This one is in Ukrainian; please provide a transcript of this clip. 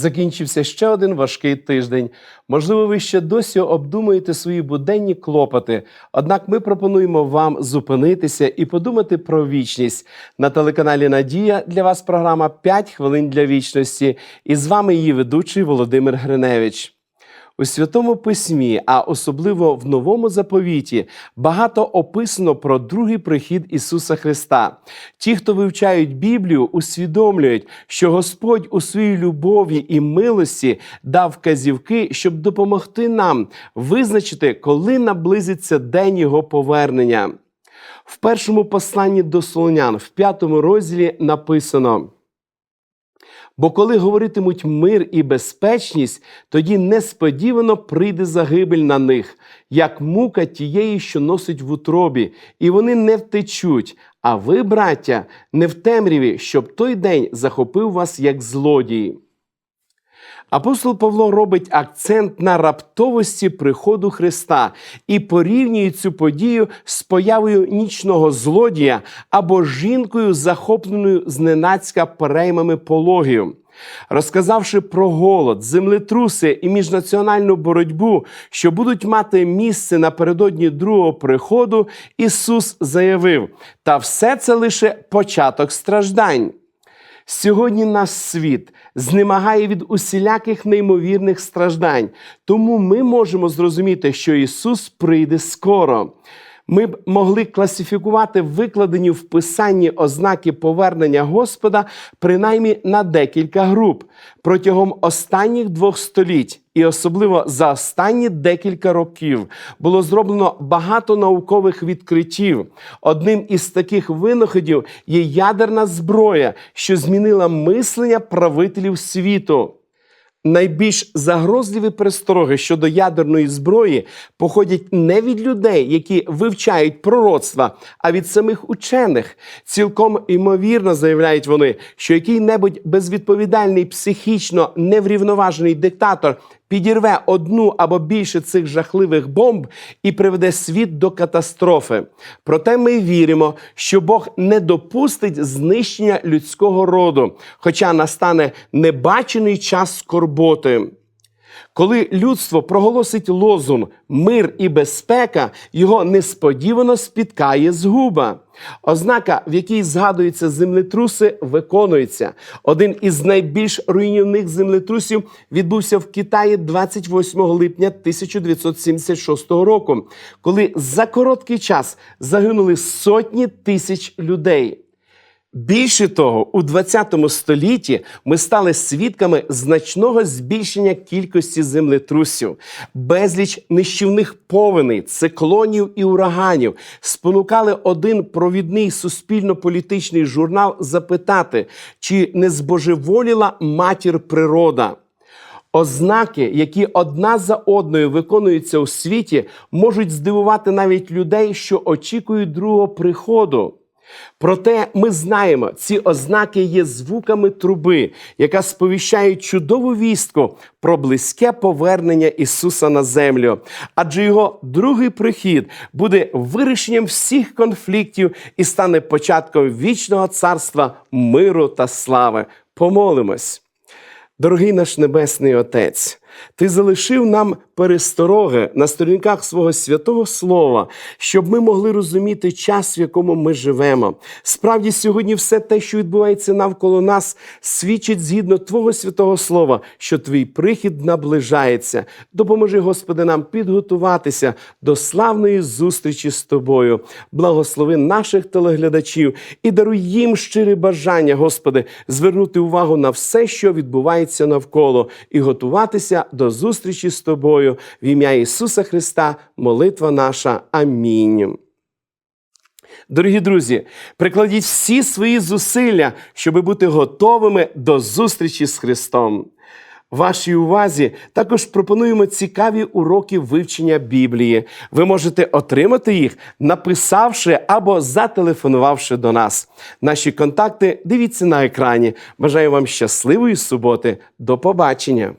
Закінчився ще один важкий тиждень. Можливо, ви ще досі обдумуєте свої буденні клопоти. Однак ми пропонуємо вам зупинитися і подумати про вічність. На телеканалі Надія для вас програма «5 хвилин для вічності. І з вами її ведучий Володимир Гриневич. У Святому Письмі, а особливо в Новому заповіті, багато описано про другий прихід Ісуса Христа. Ті, хто вивчають Біблію, усвідомлюють, що Господь у своїй любові і милості дав вказівки, щоб допомогти нам визначити, коли наблизиться день Його повернення. В першому посланні до Солонян, в п'ятому розділі написано. Бо коли говоритимуть мир і безпечність, тоді несподівано прийде загибель на них, як мука тієї, що носить в утробі, і вони не втечуть. А ви, браття, не в темряві, щоб той день захопив вас як злодії. Апостол Павло робить акцент на раптовості приходу Христа і порівнює цю подію з появою нічного злодія або жінкою, захопленою зненацька переймами пологію. Розказавши про голод, землетруси і міжнаціональну боротьбу, що будуть мати місце напередодні другого приходу, Ісус заявив: та все це лише початок страждань. Сьогодні наш світ знемагає від усіляких неймовірних страждань, тому ми можемо зрозуміти, що Ісус прийде скоро. Ми б могли класифікувати викладені в Писанні ознаки повернення Господа принаймні на декілька груп протягом останніх двох століть, і особливо за останні декілька років було зроблено багато наукових відкриттів. Одним із таких винаходів є ядерна зброя, що змінила мислення правителів світу. Найбільш загрозливі перестороги щодо ядерної зброї походять не від людей, які вивчають пророцтва, а від самих учених. Цілком імовірно заявляють вони, що який-небудь безвідповідальний психічно неврівноважений диктатор підірве одну або більше цих жахливих бомб і приведе світ до катастрофи. Проте ми віримо, що Бог не допустить знищення людського роду, хоча настане небачений час скорботи. Коли людство проголосить лозунг мир і безпека, його несподівано спіткає згуба. Ознака, в якій згадуються землетруси, виконується. Один із найбільш руйнівних землетрусів відбувся в Китаї 28 липня 1976 року, коли за короткий час загинули сотні тисяч людей. Більше того, у 20 столітті ми стали свідками значного збільшення кількості землетрусів, безліч нищівних повеней, циклонів і ураганів спонукали один провідний суспільно-політичний журнал запитати, чи не збожеволіла матір природа. Ознаки, які одна за одною виконуються у світі, можуть здивувати навіть людей, що очікують другого приходу. Проте ми знаємо, ці ознаки є звуками труби, яка сповіщає чудову вістку про близьке повернення Ісуса на землю. Адже його другий прихід буде вирішенням всіх конфліктів і стане початком вічного царства миру та слави. Помолимось. Дорогий наш Небесний Отець, Ти залишив нам перестороги на сторінках свого святого Слова, щоб ми могли розуміти час, в якому ми живемо. Справді, сьогодні все те, що відбувається навколо нас, свідчить згідно Твого святого Слова, що Твій прихід наближається. Допоможи, Господи, нам підготуватися до славної зустрічі з Тобою. Благослови наших телеглядачів і даруй їм щире бажання, Господи, звернути увагу на все, що відбувається навколо, і готуватися до зустрічі з тобою в ім'я Ісуса Христа, молитва наша. Амінь. Дорогі друзі, прикладіть всі свої зусилля, щоб бути готовими до зустрічі з Христом. Вашій увазі також пропонуємо цікаві уроки вивчення Біблії. Ви можете отримати їх, написавши або зателефонувавши до нас. Наші контакти дивіться на екрані. Бажаю вам щасливої суботи. До побачення!